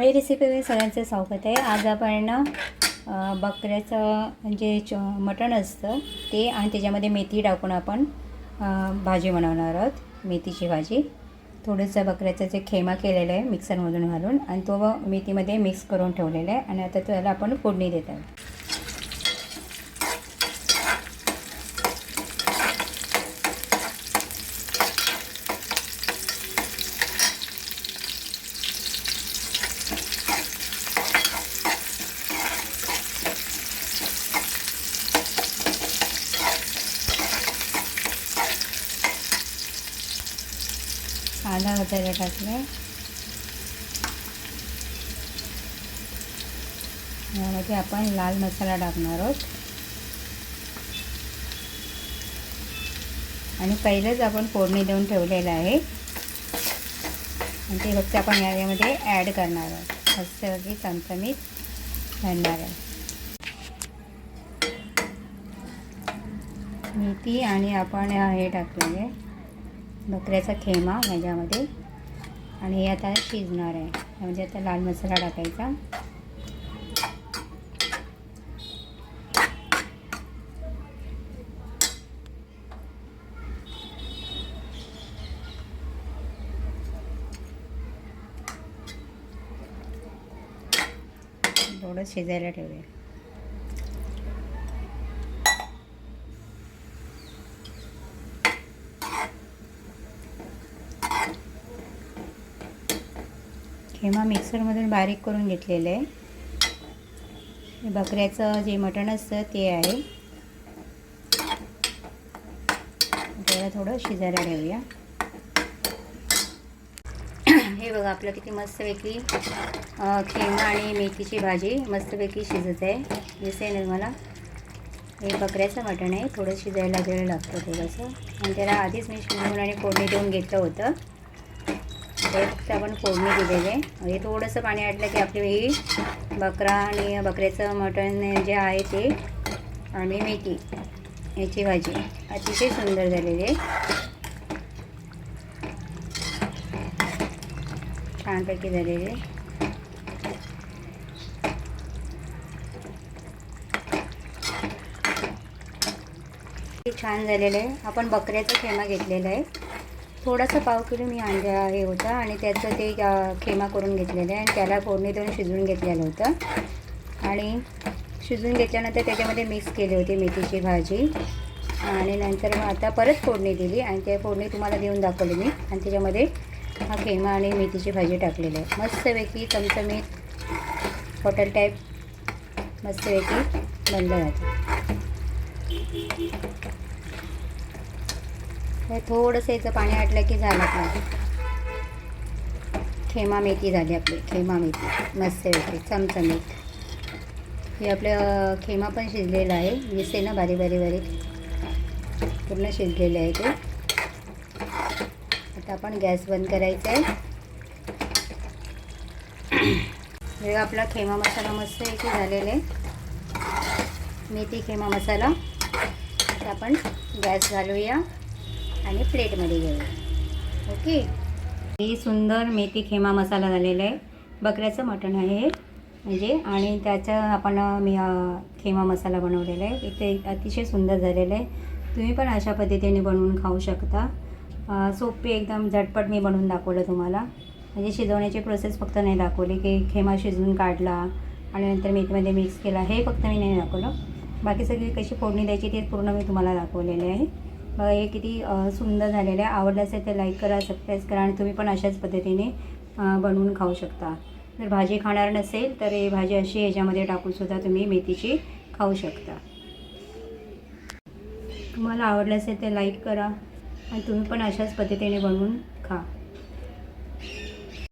माळी रेसिपीमध्ये सगळ्यांचं स्वागत आहे. आज आपण बकऱ्याचं जे च मटण असतं ते आणि त्याच्यामध्ये मेथी टाकून आपण भाजी बनवणार आहोत मेथीची भाजी. थोडंसं बकऱ्याचं जे खेमा केलेलं आहे मिक्सरमधून घालून आणि तो मेथीमध्ये मिक्स करून ठेवलेला आहे आणि आता त्याला आपण फोडणी देत आहोत. कांदा वगैरे टाकले यामध्ये आपण लाल मसाला टाकणार आहोत. आणि पहिलेच आपण फोडणी देऊन ठेवलेलं आहे. आणि ते फक्त आपण यामध्ये ॲड करणार आहोत. मस्तपैकी चमचमीत घालणार आहे. मेथी आणि आपण हे टाकलेले. बकऱ्याचा खेमा ह्याच्यामध्ये. आणि हे आता शिजणार आहे. म्हणजे आता लाल मसाला टाकायचा. थोडं शिजायला ठेवूया. खेमा मिक्सरमधून बारीक करून घेतलेलं आहे. बकऱ्याचं जे मटण असतं ते आहे. त्याला थोडं शिजायला ठेवूया. हे बघा आपलं किती मस्तपैकी खेमा आणि मेथीची भाजी मस्तपैकी शिजत आहे. दिसेल ना तुम्हाला? हे बकऱ्याचं मटण आहे. थोडं शिजायला वेळ लागतो थोडंसं. आणि त्याला आधीच मी शिजवून आणि फोडणी देऊन घेतलं होतं. ते आपण फोडणी दिलेले आहे. हे थोडंसं पाणी आटलं की आपली ही बकरा आणि बकऱ्याचं मटण जे आहे ते आणि मेथी याची भाजी अतिशय सुंदर झालेली आहे. छानपैकी झालेली आहे. छान झालेलं आहे. आपण बकऱ्याचा खेमा घेतलेला आहे. थोडासा पाव किलो मी अंडा हे होता आणि त्याचं ते खेमा करून घेतलेलं आहे आणि त्याला फोडणी देऊन शिजवून घेतलेलं होतं. आणि शिजवून घेतल्यानंतर त्याच्यामध्ये मिक्स केली होती मेथीची भाजी. आणि नंतर मग आता परत फोडणी दिली आणि त्या फोडणी तुम्हाला देऊन दाखवली मी. आणि त्याच्यामध्ये हा खेमा आणि मेथीची भाजी टाकलेली आहे. मस्तपैकी चमचमीत हॉटेल टाईप मस्तपैकी बनलं जातं हे थोडंसं याचं पाणी आटलं की झालं आपलं. खेमा मेथी झाली आपली खेमा मेथी. मस्त वेगळी चमचमीत. हे आपलं खेमा पण शिजलेलं आहे. दिसते ना बारीक बारीक बारीक. पूर्ण शिजलेलं आहे ते. आता आपण गॅस बंद करायचा आहे. हे आपला खेमा मसाला मस्त आहे झालेला आहे. मेथी खेमा मसाला. आपण गॅस घालूया. आणि प्लेटमध्ये घेऊया. ओके? ही सुंदर मेथी खेमा मसाला झालेला आहे. बकऱ्याचं मटण आहे म्हणजे आणि त्याचा आपण मी खेमा मसाला बनवलेला आहे. इथे अतिशय सुंदर झालेलं आहे. तुम्ही पण अशा पद्धतीने बनवून खाऊ शकता. सोपे सोपी एकदम झटपट मी बनवून दाखवलं तुम्हाला. म्हणजे शिजवण्याची प्रोसेस फक्त नाही दाखवली की खेमा शिजवून काढला आणि नंतर मेथीमध्ये मिक्स केला. हे फक्त मी नाही दाखवलं. बाकी सगळी कशी फोडणी द्यायची ते पूर्ण मी तुम्हाला दाखवलेले आहे. बघा हे किती सुंदर झालेलं आहे. आवडलं असेल तर लाईक करा सबस्क्राईब करा आणि तुम्ही पण अशाच पद्धतीने बनवून खाऊ शकता. जर भाजी खाणार नसेल तर हे भाजी अशी ह्याच्यामध्ये टाकूनसुद्धा तुम्ही मेथीची खाऊ शकता. तुम्हाला आवडलं असेल तर लाईक करा आणि तुम्ही पण अशाच पद्धतीने बनवून खा.